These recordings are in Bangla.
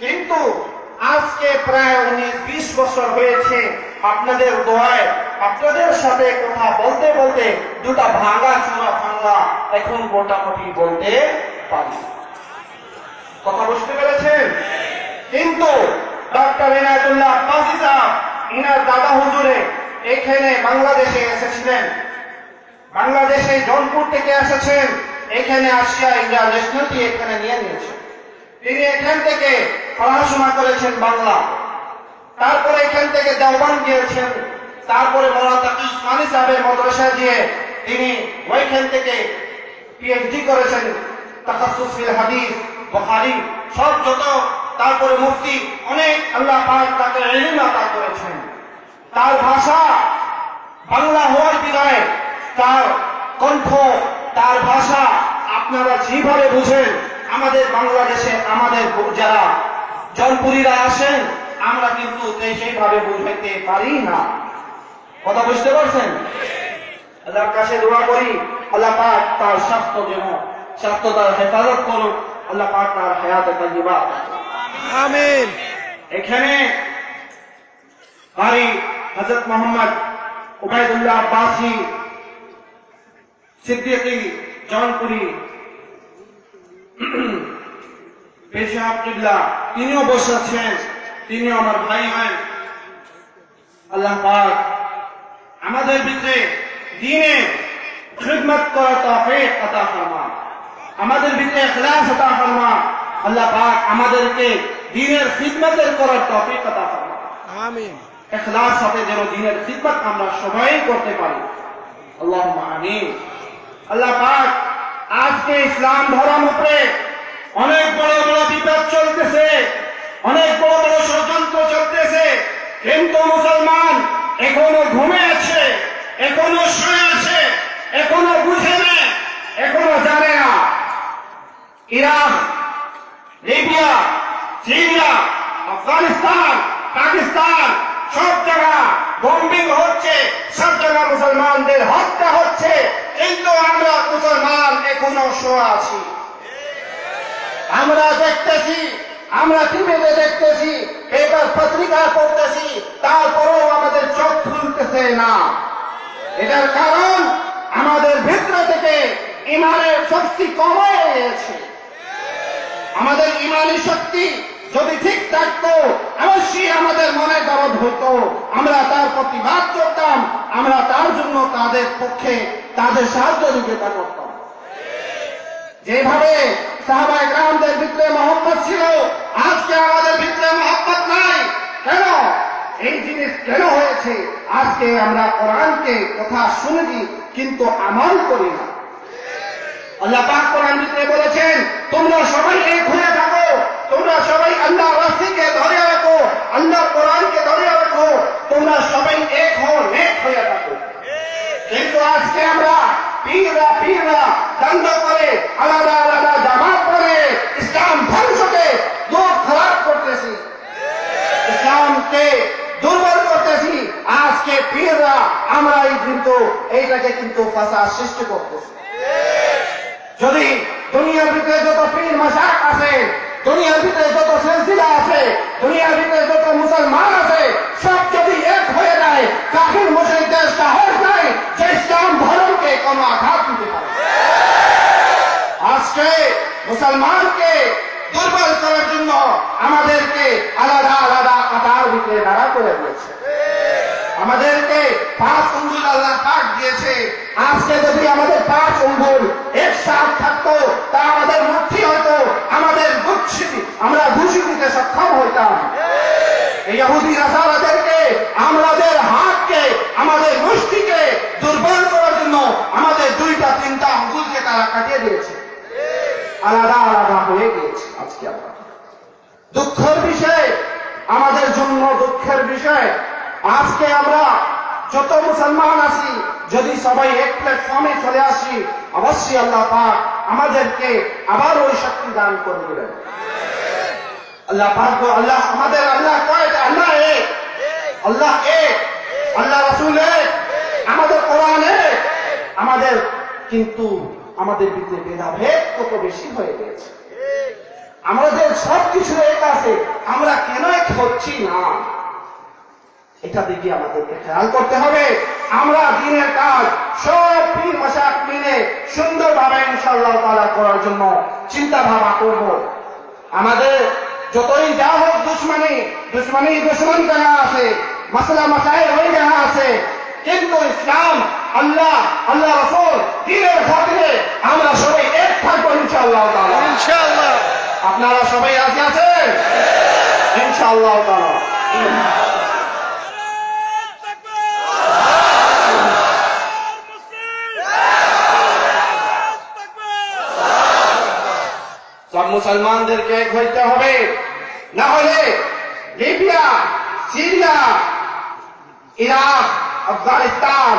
কিন্তু আজকে প্রায় উনিশ, বিশ বছর হয়েছে আপনাদের দোয়ায় আপনাদের সাথে কথা বলতে বলতে দুটা ভাঙা চূড়া ভাঙা এখন মোটামুটি বলতে পারি। কথা বুঝতে পেরেছেন? কিন্তু ডক্টর এনায়তুল্লাহ আব্বাসী সাহেব ইনার দাদা হুজুরে এখানে বাংলাদেশে এসেছিলেন। বাংলাদেশে জনপুর থেকে এসেছেন। এখানে আসিয়া ইন্ডিয়া ন্যাশনালটি এখানে নিয়ে নিয়েছেন। তিনি এখান থেকে পড়াশোনা করেছেন বাংলা। তারপরে এখান থেকে দেওবান গিয়েছেন। তারপরে মৌলানা তাকি উসমানী সাহেবের মদ্রাসা দিয়ে তিনি ওইখান থেকে পিএইচডি করেছেন তাকাসুস সব যত, তারপরে মুফতি, অনেক আল্লাহ তাকে ইলম আতা করেছেন। তার ভাষা বাংলা হওয়ার বিদায়, তার কণ্ঠ, তার ভাষা আপনারা যেভাবে বুঝেন, আমাদের বাংলাদেশে, আমাদের যারা জলপুরীরা আসেন আমরা কিন্তু সেইভাবে বুঝাইতে পারি না। কথা বুঝতে পারছেন? আল্লাহর কাছে দোয়া করি আল্লাহ পাক তার স্বাস্থ্য যেন স্বাস্থ্য তার হেফাজত করুন আল্লাহ পাক তার হায়াতে তাজিবা। আমিন। এখানে বাড়ি হজরত মোহাম্মদ উবায়দুল্লাহ আব্বাসী সিদ্দিকী জনপুরি পেশাব কিবলা তিনিও বসে আছেন তিনিও আমার ভাই হয়। আল্লাহ পাক আমাদের ভিতরে দিনে খিদমত করা তৌফিক আতা ফরমা আমাদের ভিতরে ইখলাস আতা ফরমা আল্লাহ পাক আমাদেরকে দিনের খিদমতের করার তৌফিক আতা ফরমা আমিন। এখলাস সাথে যেন দিনের খিদমত আমরা সবাই করতে পারি। আল্লাহ আমিন। আল্লাহ পাক আজকে ইসলাম ধর্ম উপরে অনেক বড় বড় বিপদ চলতেছে, অনেক বড় বড় ষড়যন্ত্র চলতেছে, কিন্তু মুসলমান এখনও ঘুমে আছে, এখনও শুয়ে আছে, এখনও বুঝে না, এখনও জানে না। Iraq Libya, Syria, Afghanistan, Pakistan, সব জায়গা বম্বিং হচ্ছে, সব জায়গা মুসলমানদের হত্যা হচ্ছে, কিন্তু আমরা মুসলমান এখনও শোয়া আছি। আমরা দেখতেছি, আমরা টিভিতে দেখতেছি পেপার পত্রিকা পড়তেছি, তারপরেও আমাদের চোখ খুলতেছে না। এটার কারণ আমাদের ভিতর থেকে ইমানের শক্তি কমে গিয়েছে। আমাদের ইমানি শক্তি যদি ঠিক থাকতো, অবশ্যই আমাদের মনে দরদ হতো। আমরা তার প্রতিবাদ করতাম আমরা তার জন্য তাদের পক্ষে তাদের সাহায্য নিবেদন করতাম। যেভাবে সাহাবাই গ্রামদের ভিতরে মহব্বত ছিল। আজকে আমাদের ভিতরে মহব্বত নাই। কেন? এই জিনিস কেন হয়েছে? আজকে আমরা কোরআনকে কথা শুনেছি কিন্তু আমল করি না। আল্লাহ পাক কোরআন ভিতরে বলেছেন, তোমরা সবাই এক হয়ে থাকো। তোমরা সবাই আল্লাহ রাস্তিকে ধরে রাখো। আল্লাহ কোরআনকে ধরে রাখো। তোমরা সবাই এক হও, নেক হয়ে থাকো। কিন্তু আজকে আমরা পীররা পীররা দণ্ড করে আলাদা আলাদা জামাত করে ইসলাম ধ্বংসকে দূর খারাপ করতেছি। ইসলামকে দুর্বল করতেছি। আজকে পীররা আমরা এই কিন্তু এইটাকে কিন্তু ফাঁসা সৃষ্টি করতেছি। যদি দুনিয়ার ভিতরে যত পীর মাসাক আছে, দুনিয়ার ভিতরে যত সিলসিলা আছে, দুনিয়ার ভিতরে যত মুসলমান আছে সব যদি এক হয়ে যায় কাফির মুসলিমদের সাহস নাই যে ইসলাম ধর্মকে কোনো আঘাত দিতে পারে আজকে মুসলমানকে দুর্বল করার জন্য আমাদেরকে আলাদা আলাদা কাতার ভিতরে দাঁড়া করে দিয়েছে আমাদেরকে পাঁচ অঙ্গুল আল্লাহ পাক দিয়েছে। আজকে যদি আমাদের পাঁচ অঙ্গুল একসাথ থাকতো, তা আমাদের মুক্তি হতো, আমাদের গুচ্ছি আমরা ঘুষি দিতে সক্ষম হইতাম। এই ইহুদি রাসারাদেরকে আমাদের হাতকে, আমাদের মুষ্টিকে দুর্বল করার জন্য আমাদের দুইটা, তিনটা আঙ্গুলকে তারা কাটিয়ে দিয়েছে আলাদা আলাদা হয়ে গিয়েছে আজকে আমরা দুঃখের বিষয় আমাদের জন্য দুঃখের বিষয় আজকে আমরা যত মুসলমান আছি, যদি সবাই এক প্ল্যাটফর্মে চলে আসি, অবশ্যই আল্লাহ পাক আমাদেরকে আবার ওই শক্তি দান করে দেবেন। আল্লাহ পাক আল্লাহ আমাদের, আল্লাহ কয়টা? আল্লাহ এক। আল্লাহ এক। আল্লাহ রাসূল এক। আমাদের কোরআন এক। আমাদের কিন্তু আমাদের ভিতরে ভেদাভেদ কত বেশি হয়ে গেছে। আমাদের সব কিছু এক আছে। আমরা কেন এক হচ্ছি না? এটা দিকে আমাদেরকে খেয়াল করতে হবে। আমরা দিনের কাজ সব পীর মশাক মিলে সুন্দরভাবে ইনশাআল্লাহ তাআলা করার জন্য চিন্তা ভাবনা করব। আমাদের যতই যা হোক দুশ্মনী দুশ্মনী দুশ্মন কেনা আছে? মাসলা মাসাইল ওই কেনা আছে? কিন্তু ইসলাম আল্লাহ আল্লাহ রসুল দিনের খাতিরে আমরা সবাই এক থাকব ইনশাআল্লাহ তাআলা। ইনশাআল্লাহ। আপনারা সবাই রাজি আছেন? ইনশাআল্লাহ তাআলা। মুসলমানদেরকে এক হইতে হবে। না হলে লিবিয়া, সিরিয়া, ইরাক, আফগানিস্তান,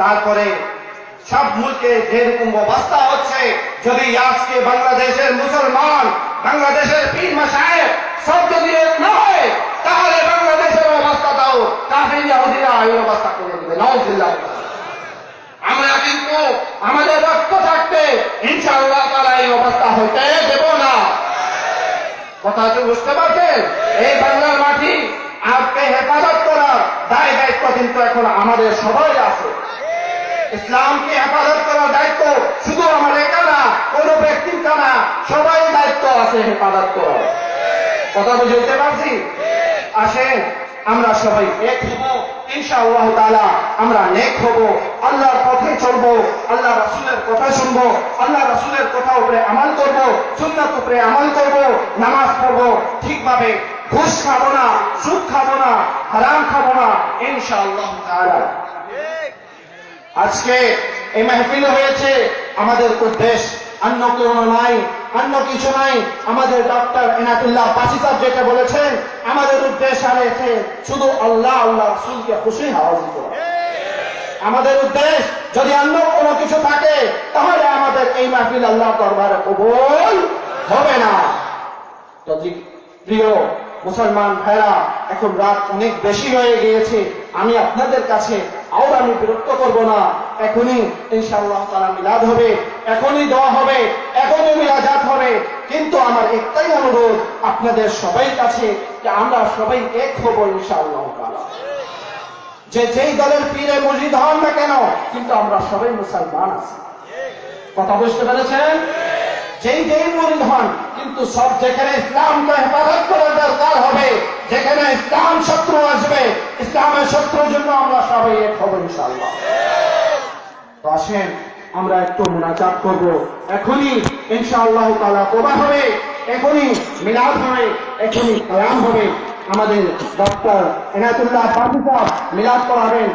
তারপরে সব মুলকে যেরকম অবস্থা হচ্ছে। যদি আজকে বাংলাদেশের মুসলমান, বাংলাদেশের পীর মাসায় সব যদি না হয়, তাহলে বাংলাদেশের অবস্থাটাও কাফির ইহুদিরা এই অবস্থা করে দেবে। নওয়াজ আমরা কিন্তু আমাদের রক্ত থাকতে ইনশাআল্লাহ তারা এই অবস্থা হইতে দেব না। কথা কি বুঝতে পারছেন? এই বাংলার মাটি আজকে হেফাজত করার দায় দায়িত্ব কিন্তু এখন আমাদের সবাই আছে। ইসলামকে হেফাজত করার দায়িত্ব শুধু আমার একা না, কোন ব্যক্তির কানা সবাই দায়িত্ব আছে হেফাজত করার। কথা বুঝতে পারছি? আসেন, আমরা সবাই এক হব। ইনশাআল্লাহ তাআলা আমরা নেক হব, আল্লাহর পথে চলবো আল্লাহ রাসূলের কথা শুনব আল্লাহ রাসূলের কথা উপরে আমল করব, সুন্নাত উপরে আমল করব, নামাজ পড়ব, ঠিকভাবে ঘুষ খাব না খাব না, হারাম খাব না, ইনশাআল্লাহ আজকে এই মেহফিল হয়েছে আমাদের উদ্দেশ্য অন্য কোনো নাই, অন্য কিছু নাই। আমাদের ডক্টর এনাতুল্লাহ বাসি সাহেব যেটা বলেছেন, আমাদের উদ্দেশ্য রয়েছে শুধু আল্লাহ আল্লাহ রসুলকে খুশি হওয়া আমাদের উদ্দেশ্য, যদি অন্য কোনো কিছু থাকে, তাহলে আমাদের এই মাহফিল আল্লাহ দরবারে কবুল হবে না। তো প্রিয় মুসলমান ভাইরা, এখন রাত অনেক বেশি হয়ে গিয়েছে। আমি আপনাদের কাছে আর আমি বিরক্ত করব না। এখনই ইনশাআল্লাহ তারা মিলাদ হবে, এখনই দোয়া হবে, এখনই মিলাজাত হবে। কিন্তু আমার একটাই অনুরোধ আপনাদের সবাই কাছে যে আমরা সবাই এক হব ইনশাআল্লাহ যে যেই দলের পীরে মসজিদ হন না কেন, কিন্তু আমরা সবাই মুসলমান আছি। কথা বুঝতে পেরেছেন? যেই যেই মরিদ হন, কিন্তু সব যেখানে ইসলামকে হেফাজত করার দরকার হবে, যেখানে ইসলাম শত্রু আসবে, ইসলামের শত্রুর জন্য আমরা সবাই এক হব ইনশাআল্লাহ। তো আসেন, আমরা একটু মোনাজাত করব। এখনই ইনশাআল্লাহ তাআলা কোবা হবে, এখনই মিলাদ হবে, এখনই কালাম হবে। আমাদের ডক্টর এনায়তুল্লাহ পার্টি সাহেব মিলাদ করাবেন।